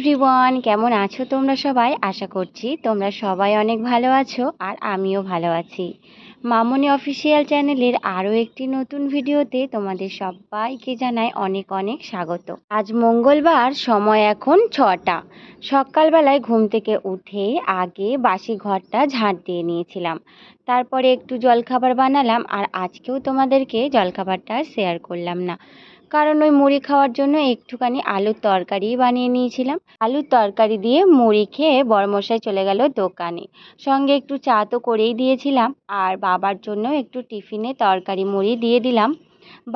Everyone কেমন আছো তোমরা সবাই? আশা করছি তোমরা সবাই অনেক ভালো আছো আর আমিও ভালো আছি। মামনি অফিসিয়াল চ্যানেলের আরও একটি নতুন ভিডিওতে তোমাদের সবাইকে জানাই অনেক অনেক স্বাগত। আজ মঙ্গলবার, সময় এখন ছটা। সকালবেলায় ঘুম থেকে উঠে আগে বাসি ঘরটা ঝাঁট দিয়ে নিয়েছিলাম। তারপরে একটু জলখাবার বানালাম আর আজকেও তোমাদেরকে জলখাবারটা শেয়ার করলাম না। কারণ ওই মুড়ি খাওয়ার জন্য একটুখানি আলুর তরকারি বানিয়ে নিয়েছিলাম। আলুর তরকারি দিয়ে মুড়ি খেয়ে বড়মশাই চলে গেল দোকানে। সঙ্গে একটু চা তো করেই দিয়েছিলাম। আর বাবার জন্য একটু টিফিনে তরকারি মুড়ি দিয়ে দিলাম।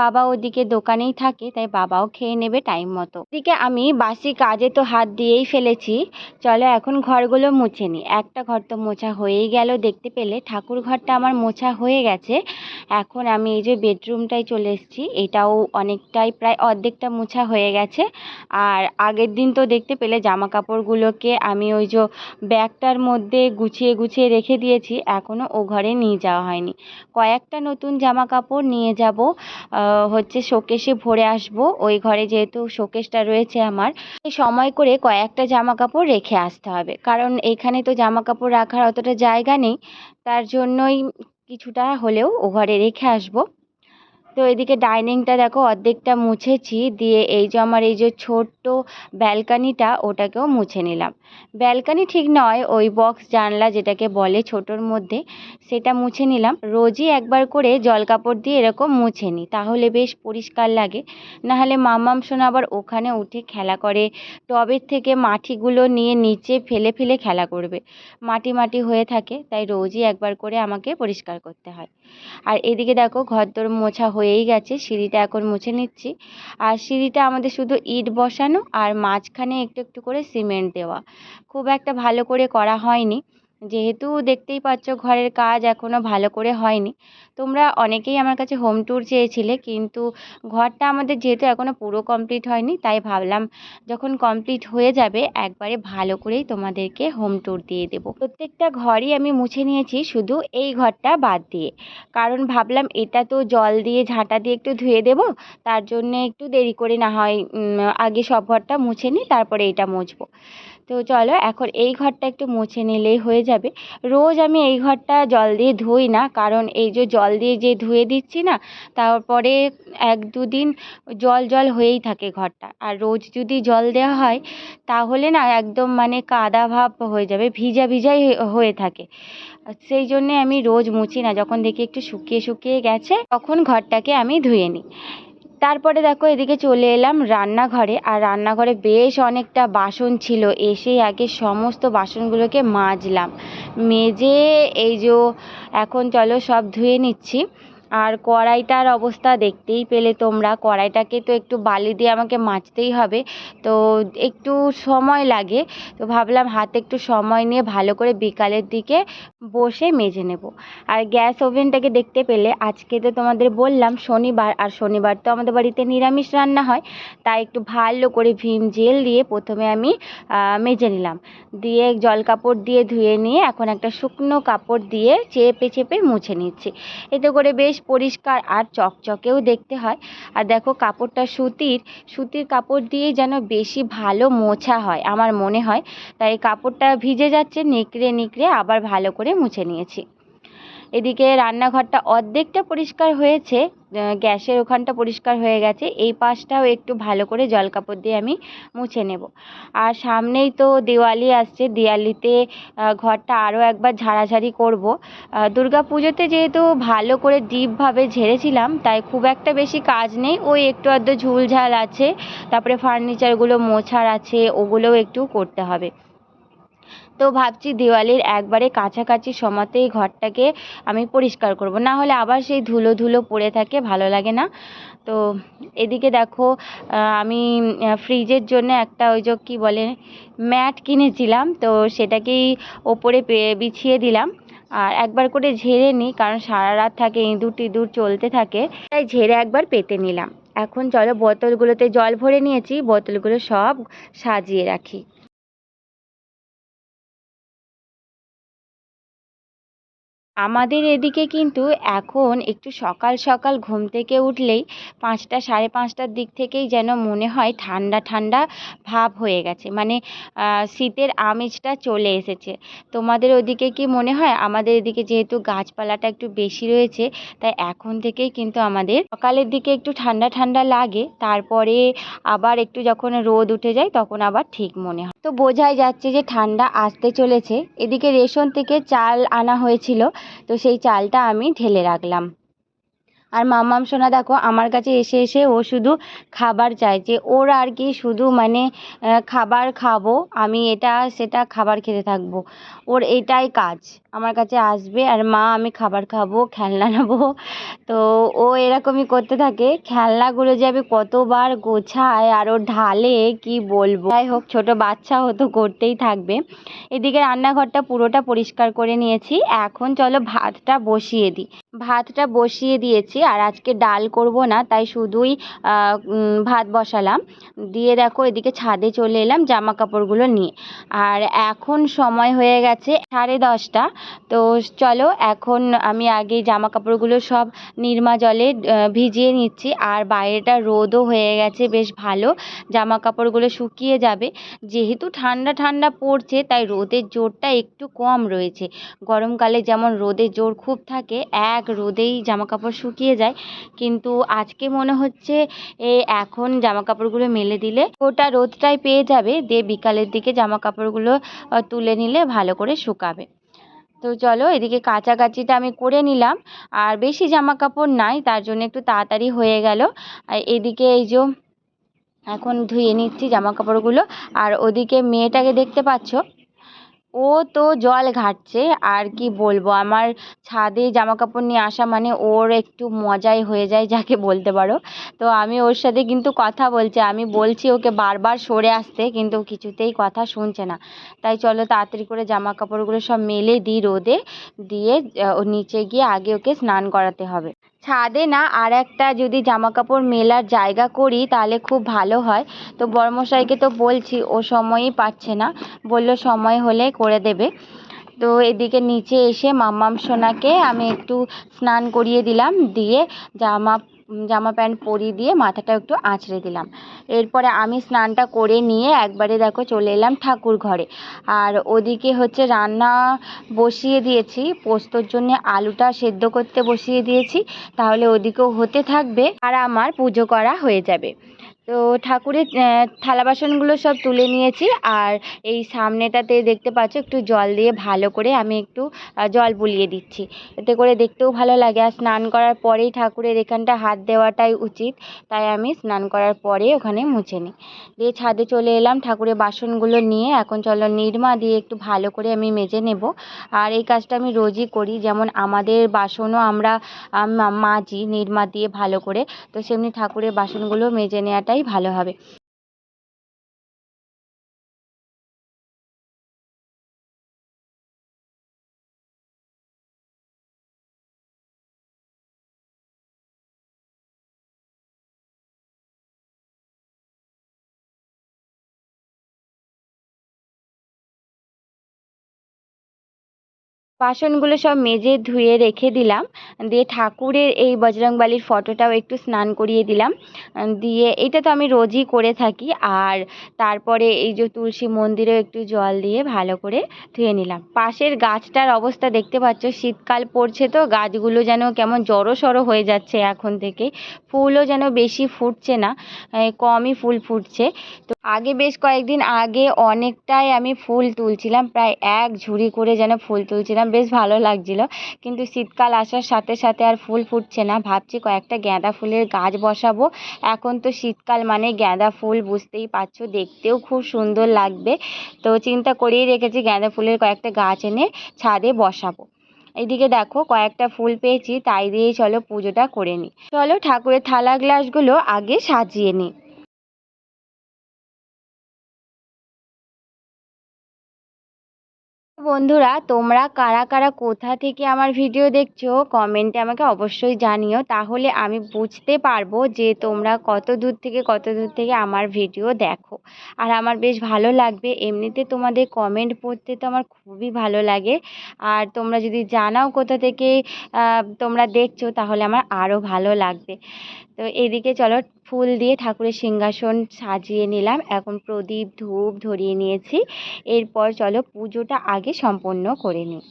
বাবা ওদিকে দোকানেই থাকে, তাই বাবাও খেয়ে নেবে টাইম মতো। এদিকে আমি বাসি কাজে তো হাত দিয়েই ফেলেছি। চলো এখন ঘরগুলো মুছে নিই একটা ঘর তো মোছা হয়েই গেল দেখতে পেলে। ঠাকুর ঘরটা আমার মোছা হয়ে গেছে। এখন আমি এই যে বেডরুমটায় চলে এসেছি, এটাও অনেকটাই প্রায় অর্ধেকটা মোছা হয়ে গেছে। আর আগের দিন তো দেখতে পেলে জামা কাপড়গুলোকে আমি ওই যে ব্যাগটার মধ্যে গুছিয়ে গুছিয়ে রেখে দিয়েছি। এখনও ও ঘরে নিয়ে যাওয়া হয়নি। কয়েকটা নতুন জামা কাপড় নিয়ে যাব। হচ্ছে শোকেসে ভরে আসব। ওই ঘরে যেহেতু শোকেসটা রয়েছে আমার সময় করে কয়েকটা জামা কাপড় রেখে আসতে হবে। কারণ এখানে তো জামা কাপড় রাখার অতটা জায়গা নেই, তার জন্যই কিছুটা হলেও ও ঘরে রেখে আসব। তো এদিকে ডাইনিংটা দেখো অর্ধেকটা মুছেছি, দিয়ে এই যে আমার এই যে ছোট্ট ব্যালকানিটা, ওটাকেও মুছে নিলাম। ব্যালকানি ঠিক নয়, ওই বক্স জানলা যেটাকে বলে ছোটোর মধ্যে, সেটা মুছে নিলাম। রোজই একবার করে জল কাপড় দিয়ে এরকম মুছে নিই, তাহলে বেশ পরিষ্কার লাগে। নাহলে মাম্মাম সোনা আবার ওখানে উঠে খেলা করে, টবের থেকে মাটিগুলো নিয়ে নিচে ফেলে ফেলে খেলা করবে। মাটি মাটি হয়ে থাকে, তাই রোজই একবার করে আমাকে পরিষ্কার করতে হয়। আর এদিকে দেখো ঘরদোর মোছা হয়েই গেছে, সিঁড়িটা এখন মুছে নিচ্ছি। আর সিঁড়িটা আমাদের শুধু ইট বসানো আর মাঝখানে একটু একটু করে সিমেন্ট দেওয়া। খুব একটা ভালো করে করা হয়নি। যেহেতু দেখতেই পাচ্ছ ঘরের কাজ এখনও ভালো করে হয়নি। তোমরা অনেকেই আমার কাছে হোম ট্যুর চেয়েছিলে, কিন্তু ঘরটা আমাদের যেহেতু এখনও পুরো কমপ্লিট হয়নি, তাই ভাবলাম যখন কমপ্লিট হয়ে যাবে, একবারে ভালো করেই তোমাদেরকে হোম ট্যুর দিয়ে দেবো। প্রত্যেকটা ঘরই আমি মুছে নিয়েছি, শুধু এই ঘরটা বাদ দিয়ে। কারণ ভাবলাম এটা তো জল দিয়ে, ঝাঁটা দিয়ে একটু ধুয়ে দেবো, তার জন্যে একটু দেরি করে না হয় আগে সব ঘরটা মুছে নিই, তারপরে এটা মুছবো। তো চলো এখন এই ঘরটা একটু মুছে নিলেই হয়ে যাবে। রোজ আমি এই ঘরটা জল দিয়ে ধুই না, কারণ এই যে জল দিয়ে যে ধুয়ে দিচ্ছি না, তারপরে এক দুদিন জল জল হয়েই থাকে ঘরটা। আর রোজ যদি জল দেওয়া হয়, তাহলে না একদম মানে কাদা ভাব হয়ে যাবে, ভিজা ভিজাই হয়ে থাকে। সেই জন্যে আমি রোজ মুছি না, যখন দেখি একটু শুকিয়ে শুকিয়ে গেছে, তখন ঘরটাকে আমি ধুয়ে নিই। তারপরে দেখো এদিকে চলে এলাম রান্নাঘরে। আর রান্নাঘরে বেশ অনেকটা বাসন ছিল। এসেই আগে সমস্ত বাসনগুলোকে মাজলাম। মেজে এই যে এখন চলো সব ধুয়ে নিচ্ছি। আর কড়াইটার অবস্থা দেখতেই পেলে তোমরা। কড়াইটাকে তো একটু বালি দিয়ে আমাকে মাজতেই হবে। তো একটু সময় লাগে। তো ভাবলাম হাতে একটু সময় নিয়ে ভালো করে বিকালের দিকে বসে মেজে নেব। আর গ্যাস ওভেনটাকে দেখতে পেলে আজকে তো তোমাদের বললাম শনিবার, আর শনিবার তো আমাদের বাড়িতে নিরামিষ রান্না হয়। তাই একটু ভালো করে ভিম জেল দিয়ে প্রথমে আমি মেজে নিলাম। দিয়ে জল কাপড় দিয়ে ধুয়ে নিয়ে এখন একটা শুকনো কাপড় দিয়ে চেপে চেপে মুছে নিচ্ছি। এতে করে বেশ পরিষ্কার আর চকচকেও দেখতে হয়। আর দেখো কাপড়টা সুতির সুতির কাপড় দিয়ে যেন বেশি ভালো মোছা হয় আমার মনে হয়। তাই কাপড়টা ভিজে যাচ্ছে, নিকড়ে নিকড়ে আবার ভালো করে মুছে নিয়েছি। এদিকে রান্নাঘরটা অর্ধেকটা পরিষ্কার হয়েছে গ্যাসের ওখানটা পরিষ্কার হয়ে গেছে, এই পাশটাও একটু ভালো করে জল কাপড় দিয়ে আমি মুছে নেব। আর সামনেই তো দিওয়ালি আসছে, দিওয়ালিতে ঘরটা আরও একবার ঝাড়াঝাড়ি করব। দুর্গা পুজোতে যেহেতু ভালো করে ডিপভাবে ঝেড়েছিলাম, তাই খুব একটা বেশি কাজ নেই, ওই একটু আধটু ঝুলঝাল আছে, তারপরে ফার্নিচারগুলো মোছার আছে, ওগুলোও একটু করতে হবে। তো ভাবছি দিওয়ালির একবারে কাছাকাছি সময়তেই ঘরটাকে আমি পরিষ্কার করব। না হলে আবার সেই ধুলো ধুলো পড়ে থাকে, ভালো লাগে না। তো এদিকে দেখো আমি ফ্রিজের জন্য একটা ওই যে কী বলে, ম্যাট কিনেছিলাম। তো সেটাকেই ওপরে বিছিয়ে দিলাম। আর একবার করে ঝেড়ে নিই, কারণ সারা রাত থাকে, ইঁদুর টিঁদুর চলতে থাকে। তাই ঝেড়ে একবার পেতে নিলাম। এখন চলো বোতলগুলোতে জল ভরে নিয়েছি, বোতলগুলো সব সাজিয়ে রাখি। আমাদের এদিকে কিন্তু এখন একটু সকাল সকাল ঘুম থেকে উঠলেই পাঁচটা, সাড়ে পাঁচটার দিক থেকেই যেন মনে হয় ঠান্ডা ঠান্ডা ভাব হয়ে গেছে। মানে শীতের আমেজটা চলে এসেছে। তোমাদের ওদিকে কি মনে হয়? আমাদের এদিকে যেহেতু গাছপালাটা একটু বেশি রয়েছে, তাই এখন থেকেই কিন্তু আমাদের সকালের দিকে একটু ঠান্ডা ঠান্ডা লাগে। তারপরে আবার একটু যখন রোদ উঠে যায়, তখন আবার ঠিক মনে হয়। তো বোঝাই যাচ্ছে যে ঠান্ডা আসতে চলেছে। এদিকে রেশন থেকে চাল আনা হয়েছিল। তো সেই চালটা আমি ঢেলে রাখলাম। আর মামাম সোনা দেখো, আমার কাছে এসে এসে ও শুধু খাবার চাইছে ওর আর কি শুধু মানে খাবার খাব, আমি এটা, সেটা খাবার খেতে থাকব। ওর এটাই কাজ। আমার কাছে আসবে আর মা, আমি খাবার খাব, খেলনা নেব। তো ও এরকমই করতে থাকে। খেলনাগুলো যে আমি কতবার গোছায় আর ও ঢালে কি বলব? যাই হোক, ছোটো বাচ্চা হতো করতেই থাকবে। এদিকে রান্নাঘরটা পুরোটা পরিষ্কার করে নিয়েছি। এখন চলো ভাতটা বসিয়ে দিই। ভাতটা বসিয়ে দিয়েছি আর আজকে ডাল করব না, তাই শুধুই ভাত বসালাম। দিয়ে দেখো এদিকে ছাদে চলে এলাম জামা কাপড়গুলো নিয়ে। আর এখন সময় হয়ে গেছে সাড়ে দশটা। তো চলো, এখন আমি আগে জামা কাপড়গুলো সব নিরমা জলে ভিজিয়ে নিচ্ছি। আর বাইরেটা রোদও হয়ে গেছে, বেশ ভালো। জামা কাপড়গুলো শুকিয়ে যাবে। যেহেতু ঠান্ডা ঠান্ডা পড়ছে, তাই রোদের জোরটা একটু কম রয়েছে। গরমকালে যেমন রোদের জোর খুব থাকে, এক রোদেই জামা কাপড় শুকিয়ে যায়। কিন্তু আজকে মনে হচ্ছে এই এখন জামা কাপড়গুলো মেলে দিলে গোটা রোদটাই পেয়ে যাবে। দিয়ে বিকালের দিকে জামা কাপড়গুলো তুলে নিলে ভালো করে শুকাবে। তো চলো এদিকে কাচাকাচিটা আমি করে নিলাম। আর বেশি জামা কাপড় নাই, তার জন্য একটু তাড়াতাড়ি হয়ে গেল। আর এদিকে এই যে এখন ধুয়ে নিচ্ছি জামা কাপড়গুলো আর ওদিকে মেয়েটাকে দেখতে পাচ্ছ? ও তো জল ঘাঁটছে, আর কি বলব? আমার ছাদে জামা কাপড় নিয়ে আসা মানে ওর একটু মজাই হয়ে যায়, যাকে বলতে পারো। তো আমি ওর সাথে কিন্তু কথা বলছি, আমি বলছি ওকে বারবার সরে আসতে, কিন্তু কিছুতেই কথা শুনছে না। তাই চলো তাড়াতাড়ি করে জামা কাপড়গুলো সব মেলে দিই রোদে, দিয়ে নিচে গিয়ে আগে ওকে স্নান করাতে হবে। ছাদে না আর একটা যদি জামা কাপড় মেলার জায়গা করি তাহলে খুব ভালো হয়। তো বড়মশাইকে তো বলছি, ও সময়ই পাচ্ছে না। বলল সময় হলে করে দেবে। তো এদিকে নিচে এসে মাম্মাম সোনাকে আমি একটু স্নান করিয়ে দিলাম। দিয়ে জামা জামা প্যান্ট পরিয়ে দিয়ে মাথাটা একটু আঁচড়ে দিলাম। এরপরে আমি স্নানটা করে নিয়ে একবারে দেখো চলে এলাম ঠাকুর ঘরে। আর ওদিকে হচ্ছে রান্না বসিয়ে দিয়েছি, পোস্তর জন্য আলুটা সেদ্ধ করতে বসিয়ে দিয়েছি, তাহলে ওদিকেও হতে থাকবে আর আমার পুজো করা হয়ে যাবে। তো ঠাকুরের থালা বাসনগুলো সব তুলে নিয়েছি আর এই সামনেটাতে দেখতে পাচ্ছ একটু জল দিয়ে ভালো করে আমি একটু জল বুলিয়ে দিচ্ছি। এতে করে দেখতেও ভালো লাগে আর স্নান করার পরেই ঠাকুরের এখানটা হাত দেওয়াটাই উচিত। তাই আমি স্নান করার পরে ওখানে মুছে নিই। দিয়ে ছাদে চলে এলাম, ঠাকুরের বাসনগুলো নিয়ে এখন চলো নিরমা দিয়ে একটু ভালো করে আমি মেজে নেব। আর এই কাজটা আমি রোজই করি, যেমন আমাদের বাসনও আমরা মাজি নিরমা দিয়ে ভালো করে, তো সেমনি ঠাকুরের বাসনগুলো মেজে নেওয়াটাই ভালো হবে। বাসনগুলো সব মেজে ধুয়ে রেখে দিলাম। দিয়ে ঠাকুরের এই বজরংবলির ফটোটাও একটু স্নান করিয়ে দিলাম। দিয়ে এটা তো আমি রোজই করে থাকি। আর তারপরে এই যে তুলসী মন্দিরেও একটু জল দিয়ে ভালো করে ধুয়ে নিলাম। পাশের গাছটার অবস্থা দেখতে পাচ্ছ, শীতকাল পড়ছে তো, গাছগুলো যেন কেমন জড়ো সড়ো হয়ে যাচ্ছে এখন থেকে। ফুলও যেন বেশি ফুটছে না কমই ফুল ফুটছে। তো আগে বেশ কয়েকদিন আগে অনেকটাই আমি ফুল তুলছিলাম, প্রায় এক ঝুড়ি করে যেন ফুল তুলছিলাম। বেশ ভালো লাগছিল। কিন্তু শীতকাল আসার সাথে সাথে আর ফুল ফুটছে না। ভাবছি কয়েকটা গাঁদা ফুলের গাছ বসাবো। এখন তো শীতকাল মানে গাঁদা ফুল বুঝতেই পারছ, দেখতেও খুব সুন্দর লাগবে। তো চিন্তা করেই রেখেছি গাঁদা ফুলের কয়েকটা গাছ এনে ছাদে বসাবো। এদিকে দেখো কয়েকটা ফুল পেয়েছি, তাই দিয়েই চলো পুজোটা করে নিই। চলো ঠাকুরের থালা গ্লাসগুলো আগে সাজিয়ে নিই। বন্ধুরা, তোমরা কারা কারা কোথা থেকে আমার ভিডিও দেখছ, কমেন্টে আমাকে অবশ্যই জানিও। তাহলে আমি বুঝতে পারব যে তোমরা কত দূর থেকে, কত দূর থেকে আমার ভিডিও দেখো। আর আমার বেশ ভালো লাগবে। এমনিতে তোমাদের কমেন্ট পড়তে তো আমার খুবই ভালো লাগে। আর তোমরা যদি জানাও কোথা থেকে তোমরা দেখছ, তাহলে আমার আরও ভালো লাগবে। তো এদিকে চলো ফুল দিয়ে ঠাকুরের সিংহাসন সাজিয়ে নিলাম। এখন প্রদীপ, ধূপ ধরিয়ে নিয়েছি। এরপর চলো পুজোটা আগে সম্পন্ন করে নিই।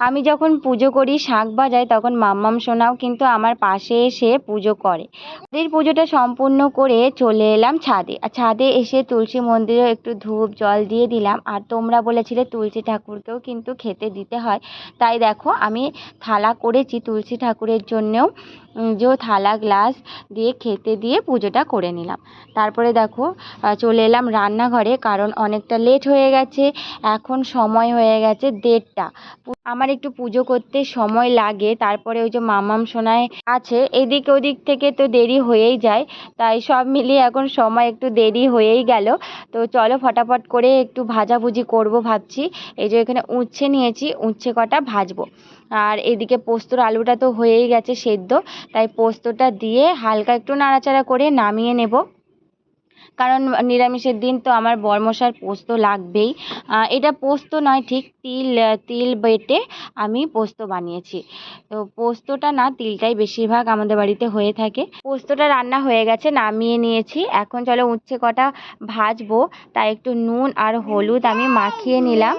আমি যখন পুজো করি, শাঁখ বাজাই, তখন মাম্মাম সোনাও কিন্তু আমার পাশে এসে পুজো করে। ওদের পুজোটা সম্পূর্ণ করে চলে এলাম ছাদে। আর ছাদে এসে তুলসী মন্দিরে একটু ধূপ, জল দিয়ে দিলাম। আর তোমরা বলেছিলে তুলসী ঠাকুরকেও কিন্তু খেতে দিতে হয়। তাই দেখো, আমি থালা করেছি তুলসী ঠাকুরের জন্যেও। যে থালা, গ্লাস দিয়ে খেতে দিয়ে পুজোটা করে নিলাম। তারপরে দেখো চলে এলাম রান্নাঘরে কারণ অনেকটা লেট হয়ে গেছে, এখন সময় হয়ে গেছে দেড়টা। আমার একটু পুজো করতে সময় লাগে, তারপরে ওই যে মামাম সোনায় আছে, এদিক ওদিক থেকে তো দেরি হয়েই যায়, তাই সব মিলিয়ে এখন সময় একটু দেরি হয়েই গেল। তো চলো ফটাফট করে একটু ভাজাভুজি করব ভাবছি, এই যে এখানে উচ্ছে নিয়েছি, উচ্ছে কটা ভাজবো। আর এদিকে পোস্তর আলুটা তো হয়েই গেছে সেদ্ধ, তাই পোস্তটা দিয়ে হালকা একটু নাড়াচাড়া করে নামিয়ে নেব। কারণ নিরামিষের দিন তো আমার বরমশার পোস্ত লাগবেই। এটা পোস্ত নয়, ঠিক তিল তিল বেটে আমি পোস্ত বানিয়েছি। তো পোস্তটা না, তিলটাই বেশিরভাগ আমাদের বাড়িতে হয়ে থাকে। পোস্তটা রান্না হয়ে গেছে, নামিয়ে নিয়েছি। এখন চলো উচ্ছে কটা ভাজবো, তাই একটু নুন আর হলুদ আমি মাখিয়ে নিলাম।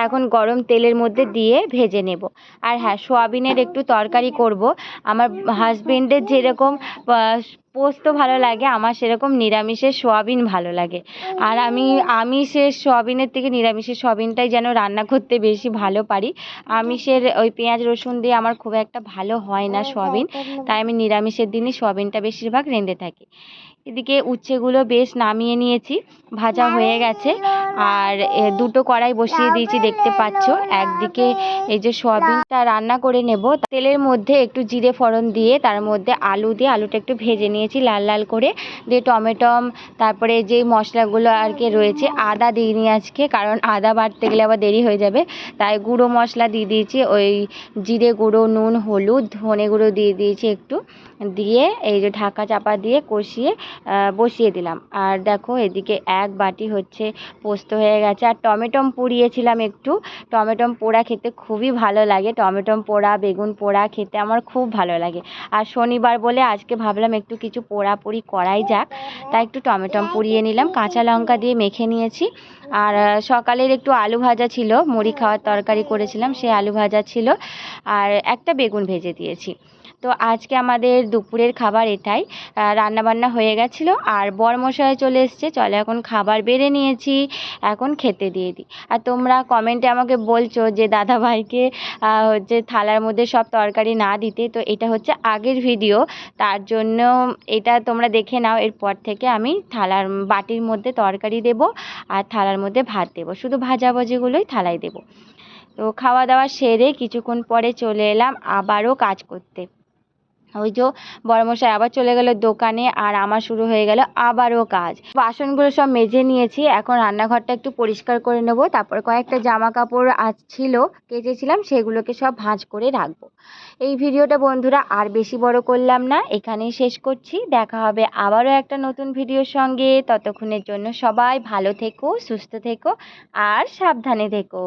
এখন গরম তেলের মধ্যে দিয়ে ভেজে নেব। আর হ্যাঁ সোয়াবিনের একটু তরকারি করব। আমার হাজবেন্ডের যেরকম পোস্ত ভালো লাগে আমার সেরকম নিরামিষের সোয়াবিন ভালো লাগে। আর আমি আমিষের সোয়াবিনের থেকে নিরামিষের সোয়াবিনটাই যেন রান্না করতে বেশি ভালো পারি। আমিষের ওই পেঁয়াজ রসুন দিয়ে আমার খুব একটা ভালো হয় না সোয়াবিন। তাই আমি নিরামিষের দিনই সোয়াবিনটা বেশিরভাগ রেঁধে থাকি। এদিকে উচ্ছেগুলো বেশ নামিয়ে নিয়েছি, ভাজা হয়ে গেছে। আর দুটো কড়াই বসিয়ে দিয়েছি, দেখতে পাচ্ছ। একদিকে এই যে সয়াবিনটা রান্না করে নেব, তেলের মধ্যে একটু জিরে ফোড়ন দিয়ে, তার মধ্যে আলু দিয়ে আলুটা একটু ভেজে নিয়েছি লাল লাল করে। দিয়ে টমেটম, তারপরে যে মশলাগুলো আর কি রয়েছে, আদা দিইনি আজকে, কারণ আদা বাড়তে গেলে আবার দেরি হয়ে যাবে। তাই গুঁড়ো মশলা দিয়ে দিয়েছি, ওই জিরে গুঁড়ো, নুন, হলুদ, ধনে গুঁড়ো দিয়ে দিয়েছি একটু। দিয়ে এই যে ঢাকা চাপা দিয়ে কষিয়ে বসিয়ে দিলাম। আর দেখো এদিকে এক বাটি হচ্ছে পোস্ত হয়ে গেছে। আর টমেটম পুড়িয়েছিলাম একটু। টমেটম পোড়া খেতে খুবই ভালো লাগে। টমেটম পোড়া, বেগুন পোড়া খেতে আমার খুব ভালো লাগে। আর শনিবার বলে আজকে ভাবলাম একটু কিছু পোড়াপুড়ি করাই যাক। তাই একটু টমেটম পুড়িয়ে নিলাম। কাঁচা লঙ্কা দিয়ে মেখে নিয়েছি। আর সকালের একটু আলু ভাজা ছিল। মুড়ি খাওয়ার তরকারি করেছিলাম। সে আলু ভাজা ছিল। আর একটা বেগুন ভেজে দিয়েছি। তো আজকে আমাদের দুপুরের খাবার এটাই। রান্নাবান্না হয়ে গেছিল আর বরমশাই চলে এসছে। চলে এখন খাবার বেড়ে নিয়েছি, এখন খেতে দিয়ে দিই। আর তোমরা কমেন্টে আমাকে বলছো যে, দাদাভাইকে হচ্ছে থালার মধ্যে সব তরকারি না দিতে। তো এটা হচ্ছে আগের ভিডিও তার জন্য এটা তোমরা দেখে নাও। এরপর থেকে আমি থালার বাটির মধ্যে তরকারি দেব আর থালার মধ্যে ভাত দেবো। শুধু ভাজাভাজিগুলোই থালায় দেবো। তো খাওয়া দাওয়া সেরে কিছুক্ষণ পরে চলে এলাম। আবারও কাজ করতে। ওই যে বড়মশাই আবার চলে গেল দোকানে আর আমার শুরু হয়ে গেল আবারও কাজ। বাসনগুলো সব মেজে নিয়েছি, এখন রান্নাঘরটা একটু পরিষ্কার করে নেব। তারপর কয়েকটা জামা কাপড় আজ ছিল, কেচেছিলাম, সেগুলোকে সব ভাঁজ করে রাখব। এই ভিডিওটা বন্ধুরা আর বেশি বড় করলাম না, এখানেই শেষ করছি। দেখা হবে আবারও একটা নতুন ভিডিওর সঙ্গে। ততক্ষণের জন্য সবাই ভালো থেকো, সুস্থ থেকো আর সাবধানে থেকো।